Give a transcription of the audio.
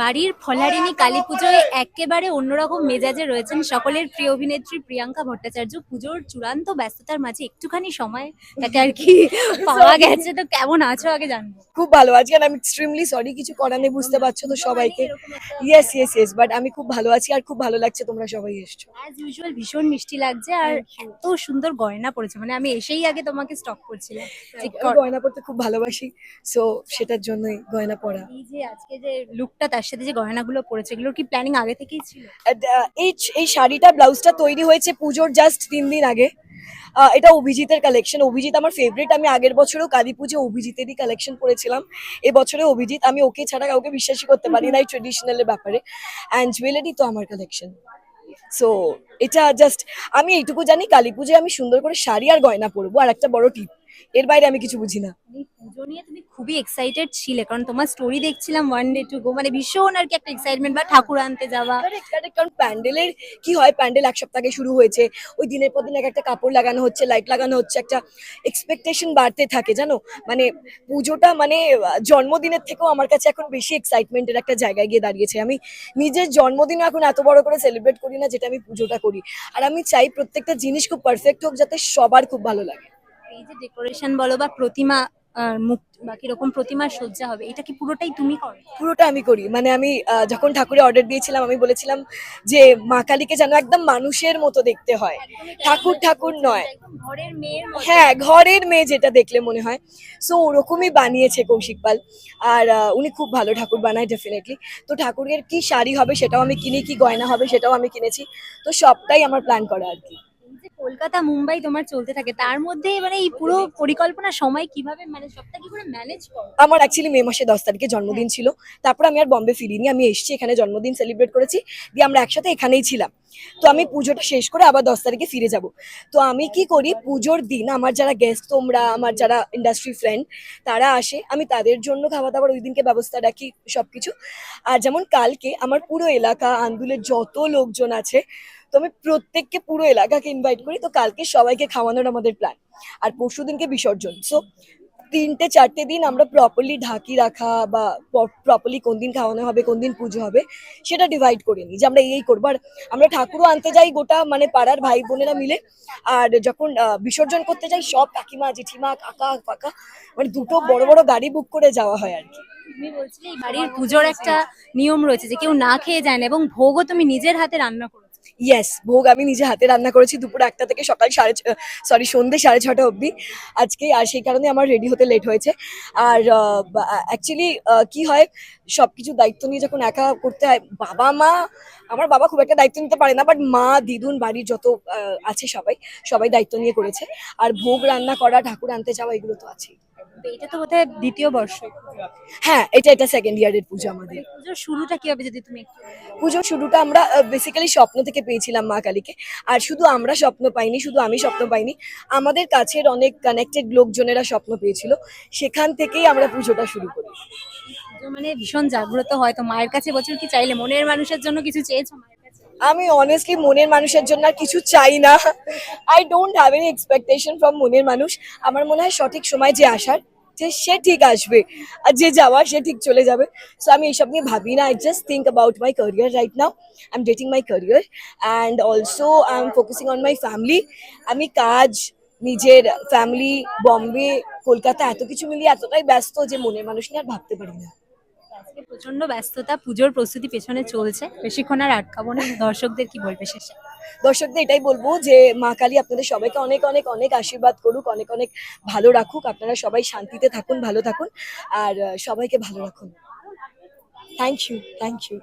বাড়ির ফলারিনী কালী পুজোয় একেবারে অন্যরকম মেজাজে রয়েছেন সকলের প্রিয় অভিনেত্রী প্রিয়াঙ্কা ভট্টাচার্য। পুজোর চূড়ান্ত ব্যস্ততার মাঝে একটুখানি সময় তাকে আর কি পাওয়া গেছে। তো কেমন আছো আগে জানব। খুব ভালো। আর আমি এক্সট্রিমলি সরি কিছু করার নেই বুঝতে পারছ তো সবাইকে। ইয়েস ইয়েস ইয়েস বাট আমি খুব ভালো আছি আর খুব ভালো লাগছে তোমরা সবাই এসছো। অ্যাজ ইউজুয়াল ভীষণ মিষ্টি লাগছে আর এত সুন্দর গয়না পড়েছে। মানে আমি এসেই আগে তোমাকে স্টক করছিলাম। যে গয়না পড়তে খুব ভালোবাসি সো সেটার জন্যই গয়না পরা এই যে আজকে যে লুকটা তার সাথে যে গয়নাগুলো পড়েছে এগুলোর কি প্ল্যানিং আগে থেকেই ছিল? এই এই শাড়িটা ব্লাউজটা তৈরি হয়েছে পুজোর জাস্ট তিন দিন আগে। এটা অভিজিতের কালেকশন অভিজিৎ আমার ফেভারিট আমি আগের বছরও কালী পুজো অভিজিতেরই কালেকশন করেছিলাম এবছরে অভিজিৎ আমি ওকে ছাড়া কাউকে বিশ্বাসই করতে পারি না এই ট্রেডিশনালের ব্যাপারে। অ্যান্ড জুয়েলারি তো আমার কালেকশন সো এটা জাস্ট আমি এইটুকু জানি কালী পুজোয় আমি সুন্দর করে শাড়ি আর গয়না পরবো। আর একটা বড় টিপ এর বাইরে আমি কিছু বুঝি না। নিয়ে তুমি খুবই এক্সাইটেড ছিলে কারণ তোমার স্টোরি দেখছিলাম ওয়ান ডে টু গো মানে ভীষণ আর কি একটা এক্সাইটমেন্ট বা ঠাকুর আনতে যাওয়া। correct, কারণ প্যান্ডেলের কি হয় প্যান্ডেল এক সপ্তাহ আগে শুরু হয়েছে ওই দিনের পর দিন এক একটা কাপড় লাগানো হচ্ছে লাইট লাগানো হচ্ছে একটা এক্সপেকটেশন বাড়তে থাকে জানো? মানে পুজোটা মানে জন্মদিনের থেকেও আমার কাছে এখন বেশি এক্সাইটমেন্টের একটা জায়গায় গিয়ে দাঁড়িয়েছে। আমি নিজের জন্মদিনও এখন এত বড় করে সেলিব্রেট করি না যেটা আমি পুজোটা করি। আর আমি চাই প্রত্যেকটা জিনিস খুব পারফেক্ট হোক যাতে সবার খুব ভালো লাগে। এই যে ডেকোরেশন বলো বা প্রতিমা মুখ বা কীরকম প্রতিমার সজ্জা হবে এটা কি পুরোটাই তুমি করো? পুরোটা আমি করি। মানে আমি যখন ঠাকুরের অর্ডার দিয়েছিলাম আমি বলেছিলাম যে মা কালীকে যেন একদম মানুষের মতো দেখতে হয়। ঠাকুর ঠাকুর নয়। ঘরের মতো। হ্যাঁ ঘরের মেয়ে যেটা দেখলে মনে হয়। সো ওরকমই বানিয়েছে কৌশিক পাল। আর উনি খুব ভালো ঠাকুর বানায় ডেফিনেটলি তো ঠাকুরের কি শাড়ি হবে সেটাও আমি কিনি কি গয়না হবে সেটাও আমি কিনেছি। তো সবটাই আমার প্ল্যান করা আর কি। কলকাতা, মুম্বাই তোমার চলতে থাকে। তার মধ্যে মানে এই পুরো পরিকল্পনা, সময় কীভাবে মানে সবটা কি করে ম্যানেজ করো? আমার অ্যাকচুয়ালি মে মাসে দশ তারিখে জন্মদিন ছিল। তারপর আমি আর বম্বে ফিরিনি। আমি এসেছি, এখানে জন্মদিন সেলিব্রেট করেছি। দিয়ে আমরা একসাথে এখানেই ছিলাম। তো আমি পুজোটা শেষ করে আবার দশ তারিখে ফিরে যাব। তো আমি কি করি? পুজোর দিন আমার যারা গেস্ট তোমরা, আমার যারা ইন্ডাস্ট্রি ফ্রেন্ড তারা আসে। আমি তাদের জন্য খাওয়া দাওয়ার ওই দিনকে ব্যবস্থা রাখি সবকিছু। আর যেমন কালকে আমার পুরো এলাকা, আন্দুলের যত লোকজন আছে তো আমি প্রত্যেককে পুরো এলাকাকে ইনভাইট করি, তো কালকে সবাইকে খাওয়ানোর আমাদের প্ল্যান আর পরশু দিনকে বিসর্জন। সো তিনটে, চারটে দিন আমরা প্রপারলি ঢাকি রাখা বা প্রপারলি কোন দিন খাওয়ানো হবে, কোন দিন পুজো হবে, সেটা ডিভাইড করে নিই। যে আমরা এই করব। আর আমরা ঠাকুরও আনতে যাই গোটা মানে পাড়ার ভাই বোনেরা মিলে। আর যখন বিসর্জন করতে যাই, সব কাকিমা, জেঠিমা, কাকা ফাকা মানে দুটো বড় বড় গাড়ি বুক করে যাওয়া হয় আর কি। তুমি বলছিলে বাড়ির পুজোর একটা নিয়ম রয়েছে যে কেউ না খেয়ে যায় না এবং ভোগও তুমি নিজের হাতে রান্না করেছ ইয়েস ভোগ আমি নিজে হাতে রান্না করেছি দুপুর একটা থেকে সকাল সাড়ে সরি সন্ধ্যে সাড়ে ছটা অবধি। আজকে, আর সেই কারণে আমার রেডি হতে লেট হয়েছে। আর অ্যাকচুয়ালি কি হয়, সবকিছু দায়িত্ব নিয়ে যখন একা করতে হয়, বাবা, মা, আমার বাবা খুব একটা দায়িত্ব নিতে পারে না বাট মা, দিদুন, বাড়ির যত আছে সবাই সবাই দায়িত্ব নিয়ে করেছে। আর ভোগ রান্না করা, ঠাকুর আনতে যাওয়া, এগুলো তো আছেই। এটা তো বোধহয় দ্বিতীয় বর্ষ। হ্যাঁ এটা এটা সেকেন্ড ইয়ারের পুজো আমাদের। পুজোর শুরুটা কীভাবে যদি তুমি পুজোর শুরুটা আমরা বেসিক্যালি স্বপ্ন থেকে পেয়েছিলাম মা কালীকে। আর শুধু আমরা স্বপ্ন পাইনি শুধু আমি স্বপ্ন পাইনি আমাদের কাছের অনেক কানেক্টেড লোকজনেরা স্বপ্ন পেয়েছিল। সেখান থেকেই আমরা পুজোটা শুরু করি। মানে ভীষণ জাগ্রত হয় তো মায়ের কাছে বছর কি চাইলে? মনের মানুষের জন্য কিছু চেয়েছো আমি অনেস্টলি মনের মানুষের জন্য আর কিছু চাই না। I don't have any expectation from মনের মানুষ। আমার মনে হয় সঠিক সময় যে আসার। যে সে ঠিক আসবে আর যে যাওয়ার সে ঠিক চলে যাবে। সো আমি এইসব নিয়ে ভাবি না। I just think about my career right now I am dating my career and also I am focusing on my family আমি কাজ, নিজের ফ্যামিলি বম্বে কলকাতা এত কিছু মিলিয়ে এতটাই ব্যস্ত যে মনের মানুষ নিয়ে আর ভাবতে পারি না। প্রচণ্ড ব্যস্ততা, পুজোর প্রস্তুতি পেছনে চলছে। বেশিক্ষণ আর আটকাবো না। দর্শকদের কি বলবে শেষে? দর্শকদের এটাই বলব যে মা কালী আপনাদের সবাইকে অনেক অনেক অনেক আশীর্বাদ করুক, অনেক অনেক ভালো রাখুক। আপনারা সবাই শান্তিতে থাকুন, ভালো থাকুন। আর সবাইকে ভালো রাখুন। Thank you thank you